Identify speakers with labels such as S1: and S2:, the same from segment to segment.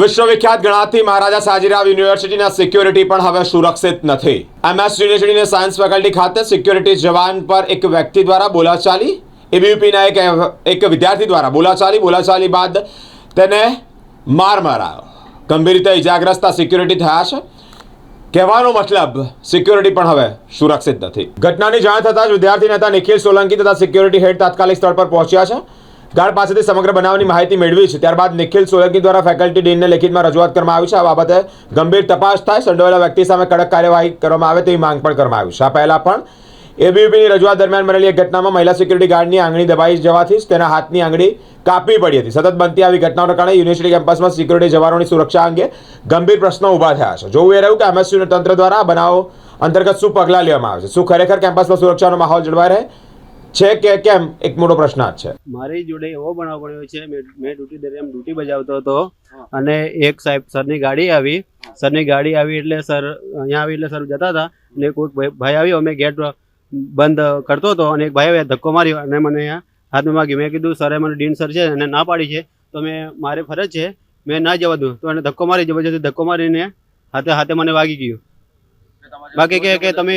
S1: વિશ્વવિખ્યાત ગણાતી મહારાજા સાજીરાવ યુનિવર્સિટીના સિક્યોરિટી પણ હવે સુરક્ષિત નથી. એમએસ યુનિવર્સિટીની સાયન્સ ફેકલ્ટી ખાતે સિક્યોરિટી જવાન પર એક વ્યક્તિ દ્વારા બોલાચાલી એબીયુપીના એક એક વિદ્યાર્થી દ્વારા બોલાચાલી બોલાચાલી બાદ તેને માર મરાયો. ગંભીર રીતે ઇજાગ્રસ્ત સિક્યોરિટી થયા છે. કહેવાનો મતલબ, સિક્યોરિટી પણ હવે સુરક્ષિત નથી. ઘટનાની જાણ થતાં જ વિદ્યાર્થી નેતા નિખિલ સોલંકી તથા સિક્યોરિટી હેડ તાત્કાલિક સ્થળ પર પહોંચ્યા છે. ગાર્ડ પાસેથી સમગ્ર બનાવની માહિતી મેળવી છે. ત્યારબાદ નિખિલ સોલંકી દ્વારા ફેકલ્ટી ડીનને લેખિતમાં રજૂઆત કરવામાં આવી છે. આ બાબતે ગંભીર તપાસ થાય, સંડોવાયેલા વ્યક્તિ સામે કડક કાર્યવાહી કરવામાં આવે તેવી માંગ પણ કરવામાં આવી છે. આ પહેલા પણ એબીવીપીની રજૂઆત દરમિયાન બનેલી એક ઘટનામાં મહિલા સિક્યુરિટી ગાર્ડની આંગળી દબાઈ જવાથી તેના હાથની આંગળી કાપવી પડી હતી. સતત બનતી આવી ઘટનાઓના કારણે યુનિવર્સિટી કેમ્પસમાં સિક્યુરિટી જવાનોની સુરક્ષા અંગે ગંભીર પ્રશ્નો ઊભા થયા છે. જોવું એ રહ્યું કે એમએસયુના તંત્ર દ્વારા બનાવો અંતર્ગત શું પગલાં લેવામાં આવે છે? શું ખરેખર કેમ્પસમાં સુરક્ષાનો માહોલ જળવાઈ રહે? છે કે કેમ? એક મોટો પ્રશ્ન છે.
S2: મારી જોડે એવો બનાવ પડ્યો છે મેં ડ્યુટી દરમિયાન ડ્યુટી બજાવતો હતો અને એક સાહેબ સરની ગાડી આવી. સરની ગાડી આવી એટલે સર અહીંયા આવી એટલે સર જતા હતા અને કોઈક ભાઈ- ભાઈ આવ્યો મેં ગેટ બંધ કરતો હતો અને એક ભાઈ આવ્યા ધક્કો માર્યો અને મને અહીંયા હાથમાં માગ્યું. મેં કીધું સરે મને ડીન સર છે અને ના પાડી છે તો મેં મારે ફરજ છે મેં ના જવા દઉં. તો એને ધક્કો મારી જબરજસ્તી ધક્કો મારીને હાથે હાથે મને વાગી ગયું. બાકી કે કે તમે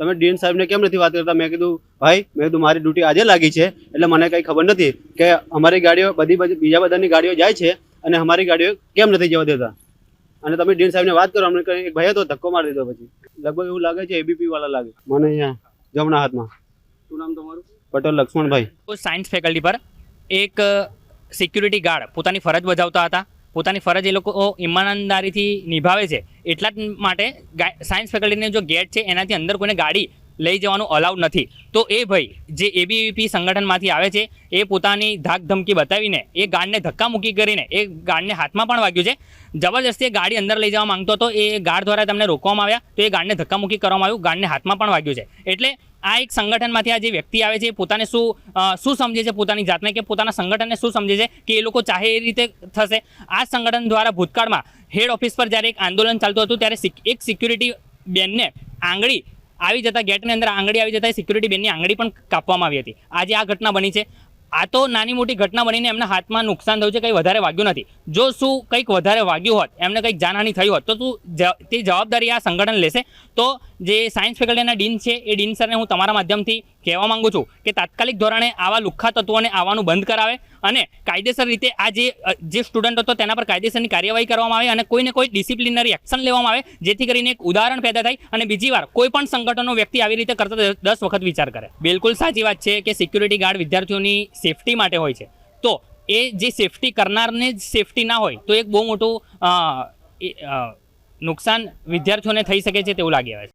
S2: તમે ડીએન સાહેબને કેમ નથી વાત કરતા? મેં કીધું ભાઈ મેં કીધું મારી ડ્યુટી આજે લાગી છે. એટલે મને કંઈ ખબર નથી કે અમારી ગાડીઓ બધી બધી બીજા બધાની ગાડીઓ જાય છે અને અમારી ગાડીઓ કેમ નથી જવા દેતા? અને તમે ડીએન સાહેબને વાત કરો અમને કંઈ એક ભાઈ હતો ધક્કો મારી દીધો પછી. લગભગ એવું લાગે છે એબીપી વાળા લાગે. મને અહીંયા જમણા હાથમાં. શું નામ તમારું? પટેલ લક્ષ્મણભાઈ.
S3: સાયન્સ ફેકલ્ટી પર એક સિક્યુરિટી ગાર્ડ પોતાની ફરજ બજાવતા હતા. પોતાની ફરજ એ લોકો ઈમાનદારીથી નિભાવે છે. એટલા જ માટે સાયન્સ ફેકલ્ટીને જો ગેટ છે, એનાથી અંદર કોઈને ગાડી લઈ જવાનું અલાઉડ નથી. તો એ ભાઈ, જે એબીવીપી સંગઠનમાંથી આવે છે, એ પોતાની ધાક ધમકી બતાવીને, એ ગાર્ડને ધક્કા મૂકી કરીને, એ ગાર્ડને હાથમાં પણ વાગ્યું છે. જબરજસ્તી ગાડી અંદર લઈ જવા માંગતો હતો, એ ગાર્ડ દ્વારા તમને રોકવામાં આવ્યા, તો એ ગાર્ડને ધક્કા મૂકી કરવામાં આવ્યું ગાર્ડને હાથમાં પણ વાગ્યું છે. એટલે આ એક સંગઠનમાંથી આ જે વ્યક્તિ આવે છે પોતાને શું શું સમજે છે પોતાની જાતને કે પોતાના સંગઠનને શું સમજે છે કે એ લોકો ચાહે એ રીતે થશે? આ સંગઠન દ્વારા ભૂતકાળમાં હેડ ઓફિસ પર જ્યારે એક આંદોલન ચાલતું હતું ત્યારે એક સિક્યુરિટી બેનને આંગળી આવી જતા ગેટની અંદર આંગળી આવી જતા સિક્યુરિટી બેનની આંગળી પણ કાપવામાં આવી હતી. આજે આ ઘટના બની છે. આ તો નાની મોટી ઘટના બનીને એમના હાથમાં નુકસાન થયું છે, કંઈ વધારે વાગ્યું નથી. જો શું કંઈક વધારે વાગ્યું હોત, એમને કંઈક જાનહાની થઈ હોત, તો શું તે જવાબદારી આ સંગઠન લેશે? તો જે સાયન્સ ફેકલ્ટીના ડીન છે, એ ડીન સરને હું તમારા માધ્યમથી કહેવા માંગુ છું કે તાત્કાલિક ધોરણે આવા લુખ્ખા તત્વોને આવવાનું બંધ કરાવે અને કાયદેસર રીતે આ જે જે સ્ટુડન્ટ હતો તેના પર કાયદેસરની કાર્યવાહી કરવામાં આવે અને કોઈને કોઈ ડિસિપ્લિનરી એક્શન લેવામાં આવે, જેથી કરીને એક ઉદાહરણ પેદા થાય અને બીજી વાર કોઈ પણ સંગઠનનો વ્યક્તિ આવી રીતે કરતા દસ વખત વિચાર કરે. બિલકુલ સાચી વાત છે કે સિક્યુરિટી ગાર્ડ વિદ્યાર્થીઓની સેફટી માટે હોય છે. તો એ જે સેફટી કરનારને જ સેફટી ના હોય તો એક બહુ મોટું નુકસાન વિદ્યાર્થીઓને થઈ શકે છે તેવું લાગી આવે છે.